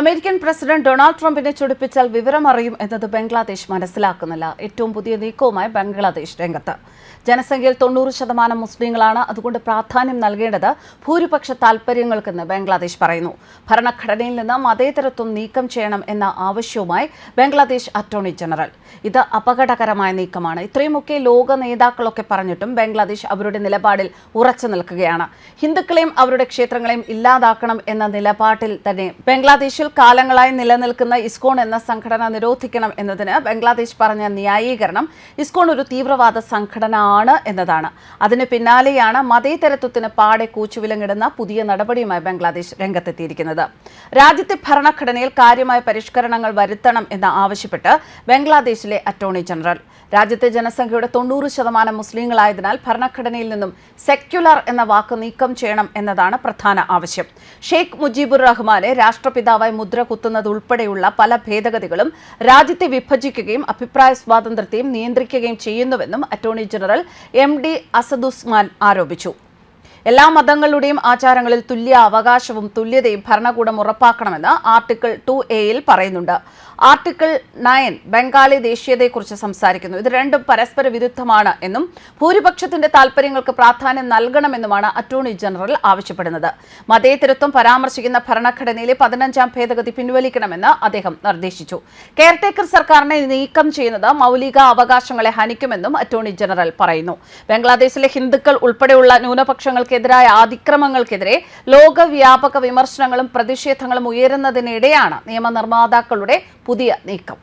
American president Donald ട്രംപിനെ ചൊടിപ്പിച്ചാൽ വിവരമറിയും എന്നത് ബംഗ്ലാദേശ് മനസ്സിലാക്കുന്നില്ല. ഏറ്റവും പുതിയ നീക്കവുമായി ബംഗ്ലാദേശ് രംഗത്ത്. ജനസംഖ്യയിൽ തൊണ്ണൂറ് ശതമാനം മുസ്ലിങ്ങളാണ്. അതുകൊണ്ട് പ്രാധാന്യം നൽകേണ്ടത് ഭൂരിപക്ഷ താൽപര്യങ്ങൾക്കെന്ന് ബംഗ്ലാദേശ് പറയുന്നു. ഭരണഘടനയിൽ നിന്ന് മതേതരത്വം നീക്കം ചെയ്യണം എന്ന ആവശ്യവുമായി ബംഗ്ലാദേശ് അറ്റോർണി ജനറൽ. ഇത് അപകടകരമായ നീക്കമാണ്. ഇത്രയുമൊക്കെ ലോക നേതാക്കളൊക്കെ പറഞ്ഞിട്ടും ബംഗ്ലാദേശ് അവരുടെ നിലപാടിൽ ഉറച്ചു നിൽക്കുകയാണ്. ഹിന്ദുക്കളെയും അവരുടെ ക്ഷേത്രങ്ങളെയും ഇല്ലാതാക്കണം എന്ന നിലപാടിൽ തന്നെ ബംഗ്ലാദേശിൽ കാലങ്ങളായി നിലനിൽക്കുന്ന ഇസ്കോൺ എന്ന സംഘടന നിരോധിക്കണം എന്നതിന് ബംഗ്ലാദേശ് പറഞ്ഞ ന്യായീകരണം ഇസ്കോൺ ഒരു തീവ്രവാദ സംഘടന ആണ് എന്നതാണ്. അതിന് പിന്നാലെയാണ് മതേതരത്വത്തിന് പാടെ കൂച്ചുവിലങ്ങിടുന്ന പുതിയ നടപടിയുമായി ബംഗ്ലാദേശ് രംഗത്തെത്തിയിരിക്കുന്നത്. രാജ്യത്തെ ഭരണഘടനയിൽ കാര്യമായ പരിഷ്കരണങ്ങൾ വരുത്തണം എന്ന് ആവശ്യപ്പെട്ട് ബംഗ്ലാദേശിലെ അറ്റോർണി ജനറൽ. രാജ്യത്തെ ജനസംഖ്യയുടെ തൊണ്ണൂറ് ശതമാനം മുസ്ലിങ്ങളായതിനാൽ ഭരണഘടനയിൽ നിന്നും സെക്യുലർ എന്ന വാക്ക് നീക്കം ചെയ്യണം എന്നതാണ് പ്രധാന ആവശ്യം. ഷെയ്ഖ് മുജീബുർ റഹ്മാനെ രാഷ്ട്രപിതാവായി മുദ്ര കുത്തുന്നത് ഉൾപ്പെടെയുള്ള പല ഭേദഗതികളും രാജ്യത്തെ വിഭജിക്കുകയും അഭിപ്രായ സ്വാതന്ത്ര്യത്തെയും നിയന്ത്രിക്കുകയും ചെയ്യുന്നുവെന്നും attorney general M D Asaduzzaman ആരോപിച്ചു. എല്ലാ മതങ്ങളുടെയും ആചാരങ്ങളിൽ തുല്യ അവകാശവും തുല്യതയും ഭരണകൂടം ഉറപ്പാക്കണമെന്ന് ആർട്ടിക്കിൾ ടു എയിൽ പറയുന്നുണ്ട്. ആർട്ടിക്കിൾ നയൻ ബംഗാളി ദേശീയതയെക്കുറിച്ച് സംസാരിക്കുന്നു. ഇത് രണ്ടും പരസ്പര വിരുദ്ധമാണ് എന്നും ഭൂരിപക്ഷത്തിന്റെ താൽപര്യങ്ങൾക്ക് പ്രാധാന്യം നൽകണമെന്നുമാണ് അറ്റോർണി ജനറൽ ആവശ്യപ്പെടുന്നത്. മതേതരത്വം പരാമർശിക്കുന്ന ഭരണഘടനയിലെ പതിനഞ്ചാം ഭേദഗതി പിൻവലിക്കണമെന്ന് അദ്ദേഹം നിർദ്ദേശിച്ചു. കെയർടേക്കർ സർക്കാരിനെ നീക്കം ചെയ്യുന്നത് മൗലിക അവകാശങ്ങളെ ഹനിക്കുമെന്നും അറ്റോർണി ജനറൽ പറയുന്നു. ബംഗ്ലാദേശിലെ ഹിന്ദുക്കൾ ഉൾപ്പെടെയുള്ള ന്യൂനപക്ഷങ്ങൾക്കെതിരായ അതിക്രമങ്ങൾക്കെതിരെ ലോകവ്യാപക വിമർശനങ്ങളും പ്രതിഷേധങ്ങളും ഉയരുന്നതിനിടെയാണ് നിയമനിർമ്മാതാക്കളുടെ പുതിയ നീക്കം.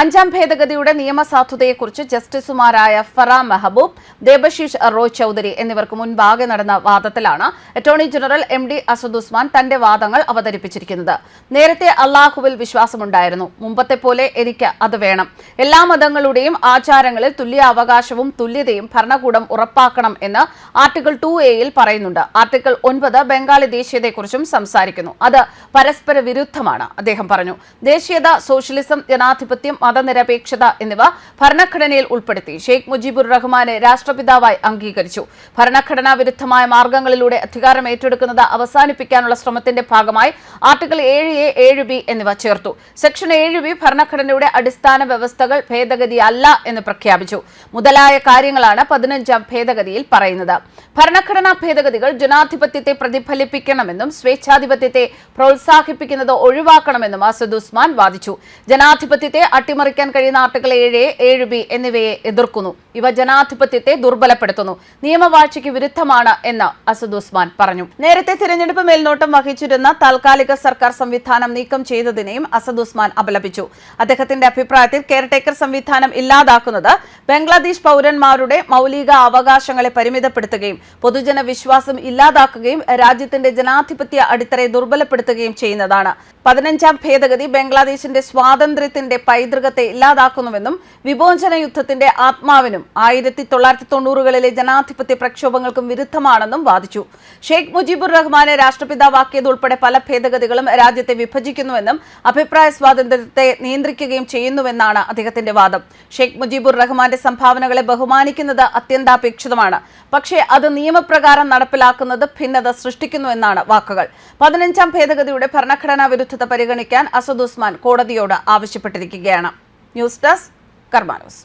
അഞ്ചാം ഭേദഗതിയുടെ നിയമസാധുതയെക്കുറിച്ച് ജസ്റ്റിസുമാരായ ഫറ മെഹബൂബ് ദേബശീഷ് റോയ് ചൌധരി എന്നിവർക്ക് മുൻപാകെ നടന്ന വാദത്തിലാണ് attorney general M D Asaduzzaman തന്റെ വാദങ്ങൾ അവതരിപ്പിച്ചിരിക്കുന്നത്. നേരത്തെ അള്ളാഹുവിൽ വിശ്വാസമുണ്ടായിരുന്നു. മുമ്പത്തെ പോലെ എനിക്ക് അത് വേണം. എല്ലാ മതങ്ങളുടെയും ആചാരങ്ങളിൽ തുല്യ അവകാശവും തുല്യതയും ഭരണകൂടം ഉറപ്പാക്കണം എന്ന് ആർട്ടിക്കിൾ ടു എയിൽ പറയുന്നുണ്ട്. ആർട്ടിക്കിൾ ഒൻപത് ബംഗാളി ദേശീയതയെക്കുറിച്ചും സംസാരിക്കുന്നു. അത് പരസ്പര വിരുദ്ധമാണ് അദ്ദേഹം പറഞ്ഞു. ദേശീയത സോഷ്യലിസം ജനാധിപത്യം മതനിരപേക്ഷത എന്നിവ ഭരണഘടനയിൽ ഉൾപ്പെടുത്തി. ഷെയ്ഖ് മുജീബുർ റഹ്മാനെ രാഷ്ട്രപിതാവായി അംഗീകരിച്ചു. ഭരണഘടനാ വിരുദ്ധമായ മാർഗങ്ങളിലൂടെ അധികാരം ഏറ്റെടുക്കുന്നത് അവസാനിപ്പിക്കാനുള്ള ശ്രമത്തിന്റെ ഭാഗമായി ആർട്ടിക്കിൾ ഏഴ് എ ഏഴ് ബി എന്നിവ ചേർത്തു. സെക്ഷൻ ഏഴ് ബി ഭരണഘടനയുടെ അടിസ്ഥാന വ്യവസ്ഥകൾ ഭേദഗതി അല്ല എന്ന് പ്രഖ്യാപിച്ചു. മുതലായ കാര്യങ്ങളാണ് പതിനഞ്ചാം ഭേദഗതിയിൽ പറയുന്നത്. ഭരണഘടനാ ഭേദഗതികൾ ജനാധിപത്യത്തെ പ്രതിഫലിപ്പിക്കണമെന്നും സ്വേച്ഛാധിപത്യത്തെ പ്രോത്സാഹിപ്പിക്കുന്നത് ഒഴിവാക്കണമെന്നും അസദ് ഉസ്മാൻ വാദിച്ചു. ജനാധിപത്യത്തെ അട്ടിമറിക്കാൻ കഴിയുന്ന ആർട്ടിക്കിൾ ഏഴ് ഏഴ് ബി എന്നിവയെ എതിർക്കുന്നു. ഇവ ജനാധിപത്യത്തെ ദുർബലപ്പെടുത്തുന്നു. നിയമവാഴ്ചയ്ക്ക് വിരുദ്ധമാണ് എന്ന് അസദ് ഉസ്മാൻ പറഞ്ഞു. നേരത്തെ തിരഞ്ഞെടുപ്പ് മേൽനോട്ടം വഹിച്ചിരുന്ന താൽക്കാലിക സർക്കാർ സംവിധാനം നീക്കം ചെയ്തതിനെയും അസദ് ഉസ്മാൻ അപലപിച്ചു. അദ്ദേഹത്തിന്റെ അഭിപ്രായത്തിൽ കെയർടേക്കർ സംവിധാനം ഇല്ലാതാക്കുന്നത് ബംഗ്ലാദേശ് പൗരന്മാരുടെ മൗലിക അവകാശങ്ങളെ പരിമിതപ്പെടുത്തുകയും പൊതുജന വിശ്വാസം ഇല്ലാതാക്കുകയും രാജ്യത്തിന്റെ ജനാധിപത്യ അടിത്തറയെ ദുർബലപ്പെടുത്തുകയും ചെയ്യുന്നതാണ്. പതിനഞ്ചാം ഭേദഗതി ബംഗ്ലാദേശിന്റെ സ്വാതന്ത്ര്യത്തിന്റെ പൈതൃകത്തെ ഇല്ലാതാക്കുന്നുവെന്നും വിമോചന യുദ്ധത്തിന്റെ ആത്മാവിനും ആയിരത്തി തൊള്ളായിരത്തി തൊണ്ണൂറുകളിലെ ജനാധിപത്യ പ്രക്ഷോഭങ്ങൾക്കും വിരുദ്ധമാണെന്നും വാദിച്ചു. ഷെയ്ഖ് മുജീബുർ റഹ്മാനെ രാഷ്ട്രപിതാവാക്കിയതുൾപ്പെടെ പല ഭേദഗതികളും രാജ്യത്തെ വിഭജിക്കുന്നുവെന്നും അഭിപ്രായ സ്വാതന്ത്ര്യത്തെ നിയന്ത്രിക്കുകയും ചെയ്യുന്നുവെന്നാണ് അദ്ദേഹത്തിന്റെ വാദം. ഷെയ്ഖ് മുജീബുർ റഹ്മാന്റെ സംഭാവനകളെ ബഹുമാനിക്കുന്നത് അത്യന്താപേക്ഷിതമാണ്. പക്ഷേ അത് നിയമപ്രകാരം നടപ്പിലാക്കുന്നത് ഭിന്നത സൃഷ്ടിക്കുന്നുവെന്നാണ് വാക്കുകൾ. പതിനഞ്ചാം ഭേദഗതിയുടെ ഭരണഘടനാ വിരുദ്ധത പരിഗണിക്കാൻ അസദ് ഉസ്മാൻ കോടതിയോട് ആവശ്യപ്പെട്ടിരിക്കുകയാണ്. News desk കർമാനോസ്.